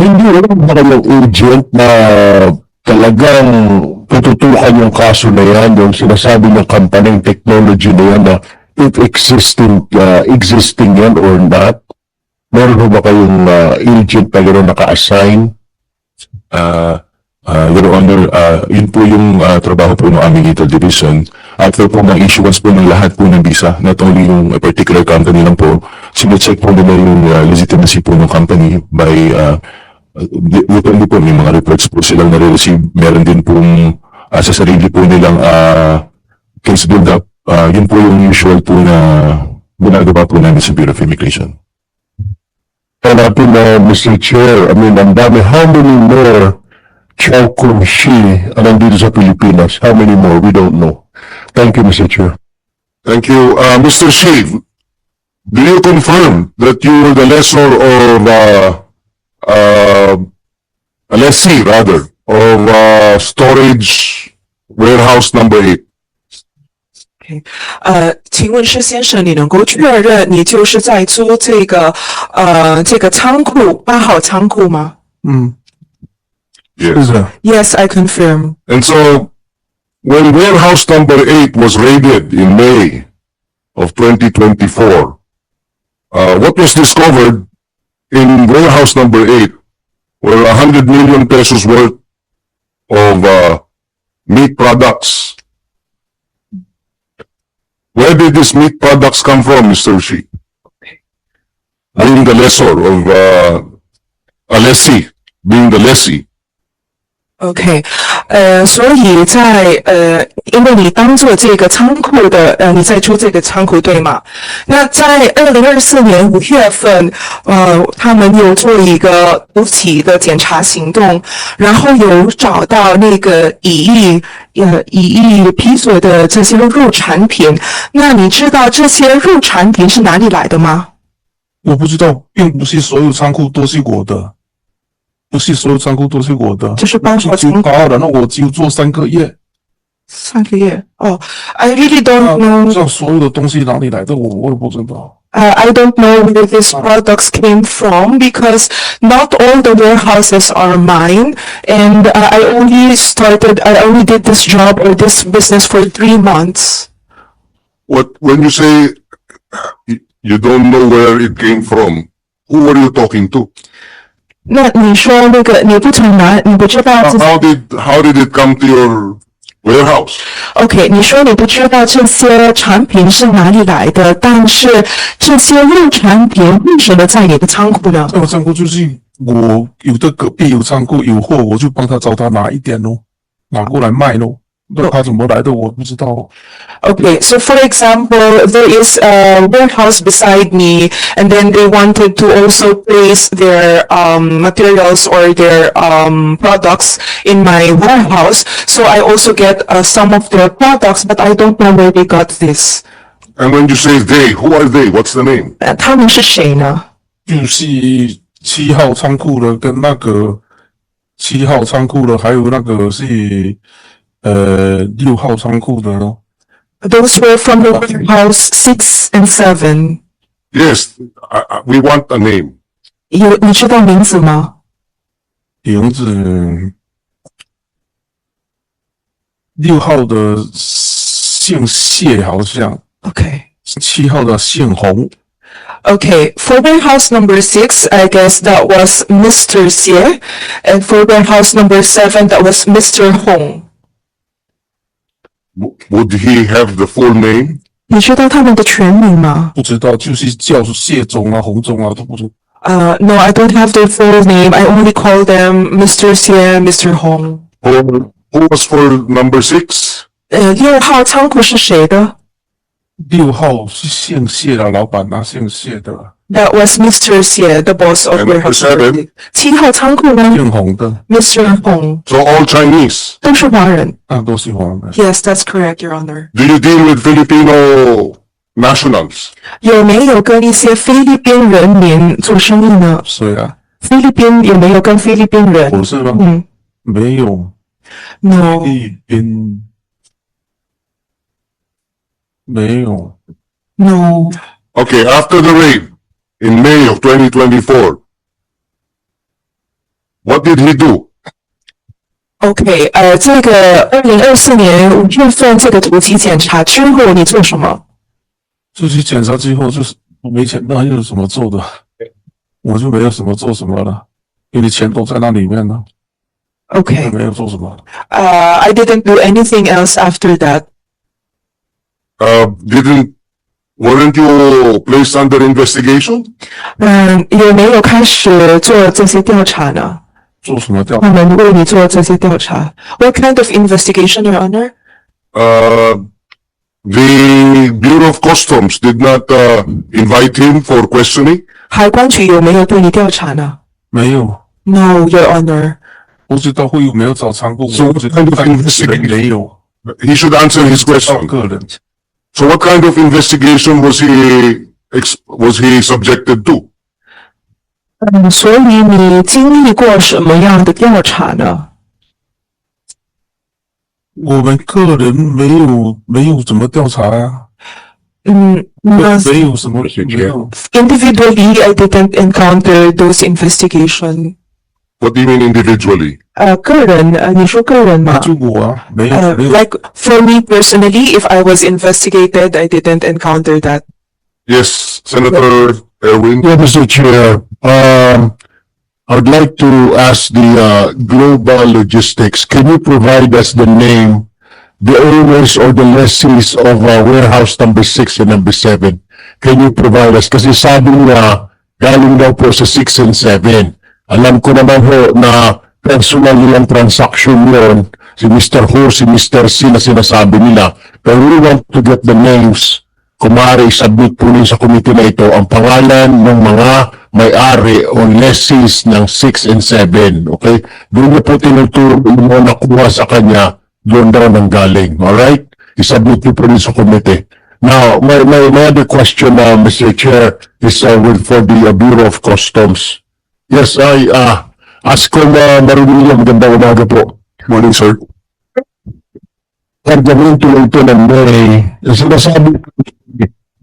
Hindi wala ba kayong agent na talagang tututukan yung kaso na yan, yung sinasabi ng company technology na yan na if existing, uh, existing yan or not? Meron ba kayong uh, agent na gano'n naka-assign? Ah, ah, Your Honor, ah, yun po yung ah, trabaho po ng aming legal division. After po ng issuance po ng lahat po ng visa, not only yung particular company lang po, sinecheck po nila yung ah, legitimacy po ng company by, uh, written po, may mga reports po silang nare-receive. Meron din pong ah, sa sarili po nilang ah, case build-up. Ah, yun po yung usual po na ginagawa po namin sa Bureau of Immigration. Hanapin na, Mr. Chair, I mean, ang dami, how many more Chow Kung Shi ang nandito sa Pilipinas? How many more? We don't know. Thank you, Mr. Chair. Thank you. Uh, Mr. Shiv, do you confirm that you were the lessor of, uh, uh, a lessee rather, of, uh, storage warehouse number eight? 呃，请问施先生，你能够确认你就是在租这个呃这个仓库八号仓库吗嗯， Yes. 是的， ？Yes, I confirm. And so, when warehouse number eight was raided in May of 2024, uh, what was discovered in warehouse number eight were a hundred million pesos worth of, uh, meat products. Where did these meat products come from, Mr. Shi? Being the lessor of, uh, a lessee, being the lessee. OK，呃，所以在呃，因为你当做这个仓库的，呃，你在租这个仓库对吗？那在二零二四年五月份，呃，他们有做一个突击的检查行动，然后有找到那个乙役呃乙役批所的这些入产品。那你知道这些入产品是哪里来的吗？我不知道，并不是所有仓库都是我的，不是所有仓库都是我的，就是包括就仓库八的，那我只有做三个月，三个月哦，I really 那 don't 不 know 知。道所有的东西哪里来的，我我也不知道。 Uh, I don't know where these products came from because not all the warehouses are mine and uh, I only started, I only did this job or this business for three months. What, when you say you- you don't know where it came from, who were you talking to? 那你说那个你不从哪，你不知道这 how did, how did it come to your warehouse? OK，你说你不知道这些产品是哪里来的，但是这些肉产品为什么在你的仓库呢？在我仓库就是我有的隔壁有仓库有货，我就帮他找他拿一点咯，拿过来卖咯。那他怎么来的我不知道。 Okay, so for example, there is a warehouse beside me, and then they wanted to also place their um, materials or their um, products in my warehouse. So I also get uh, some of their products, but I don't know where they got this. And when you say they, who are they? What's the name? 呃他们是谁呢？就是七号仓库的跟那个七号仓库的，还有那个是 呃六号仓库的咯。 Those were from the warehouse six and seven. Yes, I, I, we want a name. 有你知道名字吗？名字六号的姓谢，好像 Okay. 七号的姓洪。 Okay, for warehouse number six, I guess that was Mr. Xie, and for warehouse number seven, that was Mr. Hong. W- Would he have the full name? 你知道他们的全名吗？不知道，就是叫谢总啊、洪总啊，都不知。呃、n o I don't have their full name. I only call them Mr. Xie, Mr. Hong. Who, who was for number six? 呃，六号仓库是谁的六号是姓谢的老板啊，姓谢的， ？That was Mr. Xie, the boss of And number warehouse. seven? number six. 七号仓库呢姓洪的， ？Mr. Hong， So all Chinese. 都是华人。那都是黄的。 Yes, that's correct, Your Honor. Do you deal with Filipino nationals? 有没有跟一些菲律宾人民做生意呢？谁啊？菲律宾有没有跟菲律宾人？我是吗？嗯没有， ，no，一边没有。 no， Okay, after the raid in May of 2024, What did he do? OK，呃，这个二零二四年五月份这个突击检查之后，你做什么？这些检查之后就是我没钱，那又有什么做的？我就没有什么做什么了，因为钱都在那里面呢， OK，没有做什么。呃、i didn't do anything else after that. Uh, didn't, weren't you placed under investigation? 嗯，有没有开始做这些调查呢？做什么调他们为你做这些调查？What kind of investigation, Your Honor? Uh, the Bureau of Customs did not, uh, invite him for questioning? 海关局有没有对你调查呢没有， ？No, Your Honor. 不知道会有没有找仓库， So 我 what 知 kind 道 of investigation? 没有， He should answer his 找 question. 个人。 So what kind of investigation was he, ex- was he subjected to? 嗯，所以你经历过什么样的调查呢？我们个人没有没有怎么调查呀、嗯，那没有什么没有 individually I didn't encounter those investigation. What do you mean individually? Uh, Karen, unusual Karen. ma. Matsubuwa, like, for me personally, if I was investigated, I didn't encounter that. Yes, Senator Erwin. Yeah, Mr. Chair, um, I'd like to ask the, uh, Global Logistics, can you provide us the name, the owners or the lessees of, uh, warehouse number six and number seven? Can you provide us? Kasi sabi nila, galing daw po sa six and seven. Alam ko naman ho na personal nilang transaction yun, si Mr. Ho, si Mr. C na sinasabi nila. Pero we want to get the names kung maaari submit po ninyo sa committee na ito ang pangalan ng mga may-ari o lessees ng 6 and 7. Okay? Doon na po tinuturo yung mga nakuha sa kanya, doon daw nang galing. Alright? I-submit niyo po rin sa committee. Now, my, my, my other question, uh, Mr. Chair, is uh, for the uh, Bureau of Customs. Yes, I, uh, Ascom uh, Marunilla, magandang umaga po. Morning, sir. Argumento lang ito ng yung sinasabi ko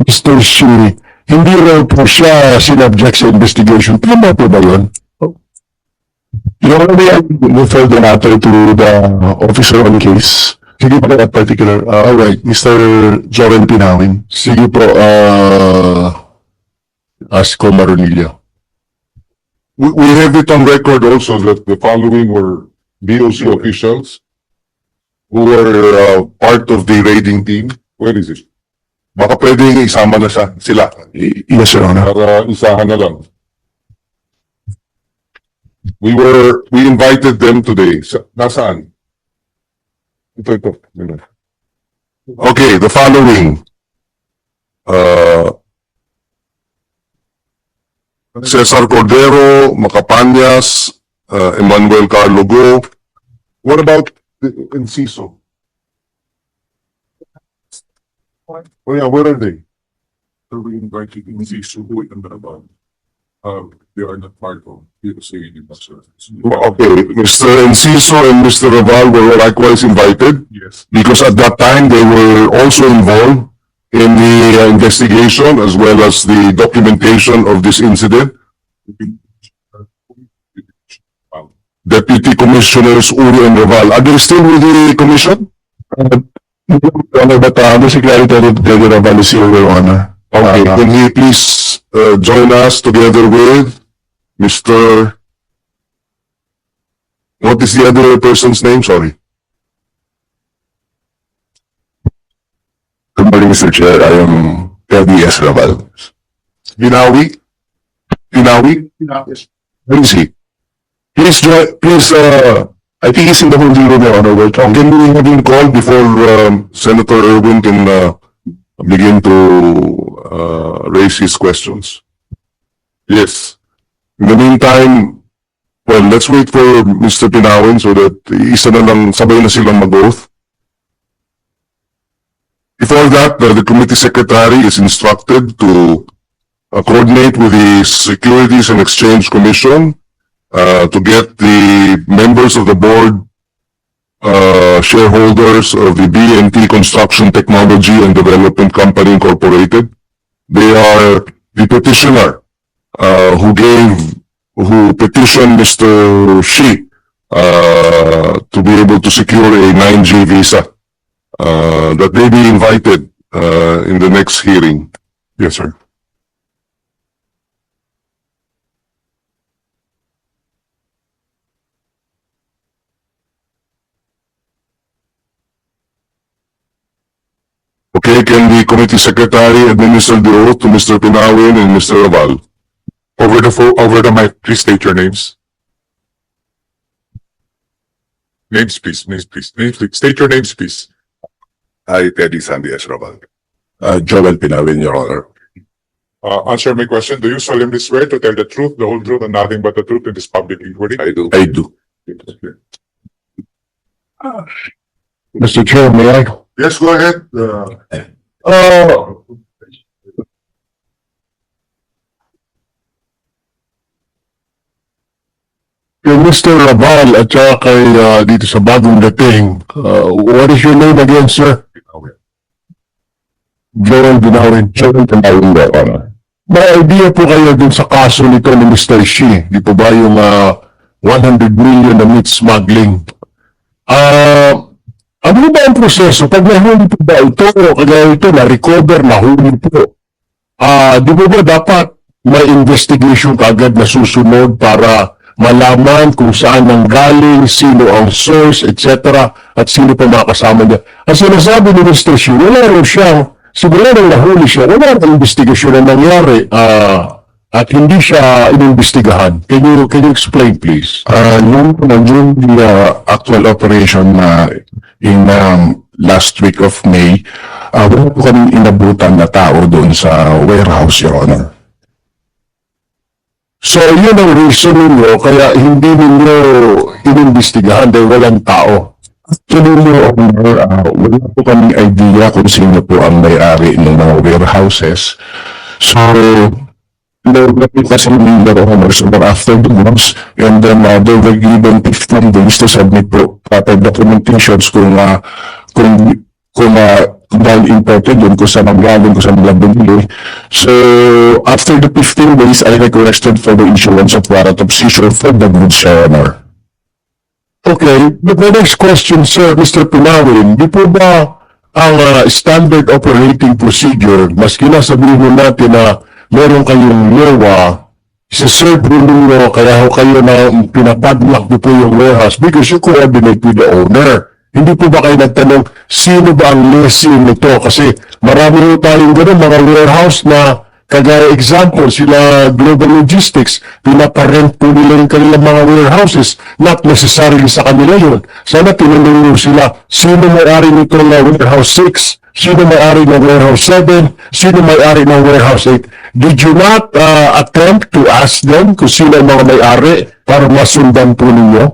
Mr. Shi, hindi raw po siya sinabject sa investigation. Tama po ba yun? You know, may I refer the matter to the officer on case. Sige po, that particular, uh, alright, Mr. Joren Pinawin. Sige po, uh, Asko Marunilla. We, we have it on record also that the following were BOC officials who were uh, part of the raiding team. Where is it? Baka pwedeng isama na siya, sila. Yes, Your Honor. Para isahan na lang. We were, we invited them today. Sa, nasaan? Ito, ito. Okay, the following. Uh, Cesar Cordero, Macapanyas, uh, Emmanuel Carlo Go. What about the Enciso? Oh yeah, where are they? Are we invited in two who and about? Um, they are not part of POC investors. Okay, Mr. Enciso and Mr. Raval were likewise invited Yes, because at that time they were also involved in the uh, investigation as well as the documentation of this incident. Deputy Commissioners Uri and Raval, are they still with the commission? Your Honor, but, uh, the Secretary Treasurer Raval is here, Your Honor. Okay, Uh, can he please, uh, join us together with Mr. What is the other person's name? Sorry. Good morning, Mr. Chair. I am Eddie S. Raval. Binawi? Binawi? Where is he? Please please, uh, I think he's in the holding room, Your Honor. Can we have him called before, um, Senator Erwin can, uh, begin to, uh, raise his questions? Yes. In the meantime, well, let's wait for Mr. Pinawin so that isa na lang, sabay na silang mag-oath. Before that, the committee secretary is instructed to uh, coordinate with the Securities and Exchange Commission uh, to get the members of the board uh, shareholders of the BNT Construction Technology and Development Company Incorporated. They are the petitioner uh, who gave who petitioned Mr. Shi uh, to be able to secure a 9G visa, uh, that they be invited uh, in the next hearing. Yes, sir. Okay, can the committee secretary administer the oath to Mr. Pinawin and Mr. Raval? Over the phone, over the mic, please state your names. Names, please, names, please, names, please. State your names, please. I, Teddy Sandy S. Raval. Uh, Joel Pinawin, Your Honor. Uh, answer my question. Do you solemnly swear to tell the truth, the whole truth, and nothing but the truth in this public inquiry? I do. I do. Mr. Chair, may I? Yes, go ahead. Uh, Uh, kay Mr. Raval at saka kay uh, dito sa bagong dating, uh, what is your name again, sir? Binawin. Joel Pinawin, Your Honor. May idea po kayo dun sa kaso nito ni Mr. Shi, di po ba yung uh, 100 million na meat smuggling? Ah, ano ba ang proseso? Pag nahuli po ba ito, o kagaya ito, na-recover, nahuli po, ah, di po ba dapat may investigation kaagad na susunod para malaman kung saan ang galing, sino ang source, etc. at sino pa mga kasama niya. Ang sinasabi ni Mr. Shi, wala rin siyang siguro nang nahuli siya, wala nang investigasyon na nangyari ah, at hindi siya inimbestigahan. Can you, can you explain please? Uh, yung, yung uh, actual operation na in um, last week of May, uh, wala po kami inabutan na tao doon sa warehouse, Your Honor. So yun ang reason ninyo kaya hindi ninyo inimbestigahan dahil walang tao. Actually, Your Honor, uh, wala po kami idea kung sino po ang may-ari ng mga warehouses. So, Meron na po kasi yung Your Honor, so after the months, and then uh, they were given 15 days to submit po proper documentations kung uh, kung kung uh, dahil imported yun, kung saan ang galing, kung saan nila binili. So, after the 15 days, I requested for the issuance of warrant of seizure for the goods, Your Honor. Okay, the next question, sir, Mr. Pinawin, di po ba ang ah, standard operating procedure, maski na sabihin natin na meron kayong LOA, isa-serve rin ninyo, kaya ho kayo na pinapadlock niyo po yung warehouse because you coordinate with the owner. Hindi po ba kayo nagtanong, sino ba ang lessee nito? Kasi marami rin tayong gano'n, mga warehouse na Kagaya example, sila Global Logistics, pinaparent po nila yung kanilang mga warehouses, not necessarily sa kanila yun. Sana tinanong sila, sino may-ari nito na warehouse 6? Sino may-ari ng warehouse 7? Sino may-ari ng warehouse 8? Did you not uh, attempt to ask them kung sino ang mga may-ari para masundan po ninyo?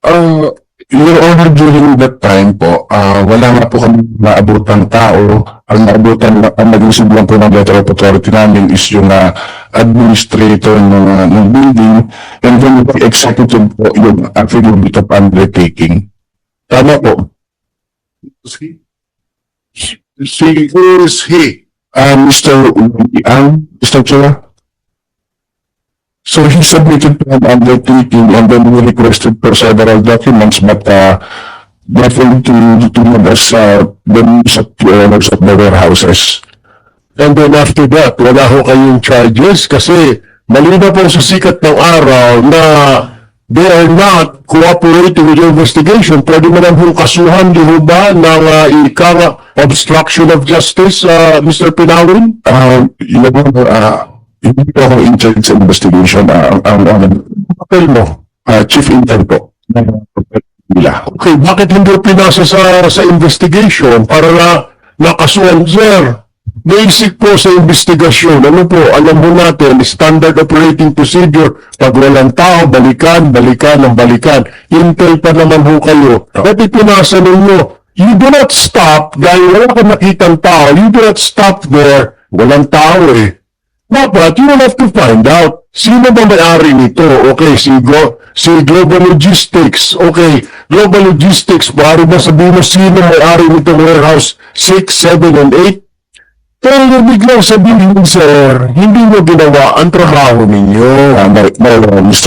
Uh, Your Honor, during that time po, uh, wala nga po kami naabutang tao. Ang naabutan, ang nag-isip lang po ng letter of authority namin is yung uh, administrator ng, uh, ng building and then yung executive po yung affidavit of undertaking. Tama po. Si, who is he? Uh, Mr. Ang, Mr. Chair? So he submitted to an undertaking and then we requested for several documents but uh, nothing to, to us uh, the names of the owners of the warehouses. And then after that, wala ho kayong charges kasi malinaw po sa sikat ng araw na they are not cooperating with your investigation. Pwede mo lang hong kasuhan, di ho ba, ng uh, ika obstruction of justice, uh, Mr. Pinawin? Uh, yun know, uh, hindi po ako in charge sa investigation. Uh, ang, ang, Papel mo. uh, chief intern po. nila. Okay, bakit hindi pinasa sa, sa investigation para na nakasuhan, sir? Basic po sa investigasyon, ano po, alam mo natin, standard operating procedure, pag walang tao, balikan, balikan, ang balikan. Intel pa naman ho kayo. At ipinasa ninyo, you do not stop, dahil wala ka nakitang tao, you do not stop there, walang tao eh. Dapat, you will have to find out, sino ba may-ari nito? Okay, si, Go, si Global Logistics. Okay, Global Logistics, maaari ba sabihin mo sino may-ari nitong warehouse 6, 7, and 8? Pero biglang sabihin, sir, hindi mo ginawa ang trabaho ninyo. My, my, uh, Mr.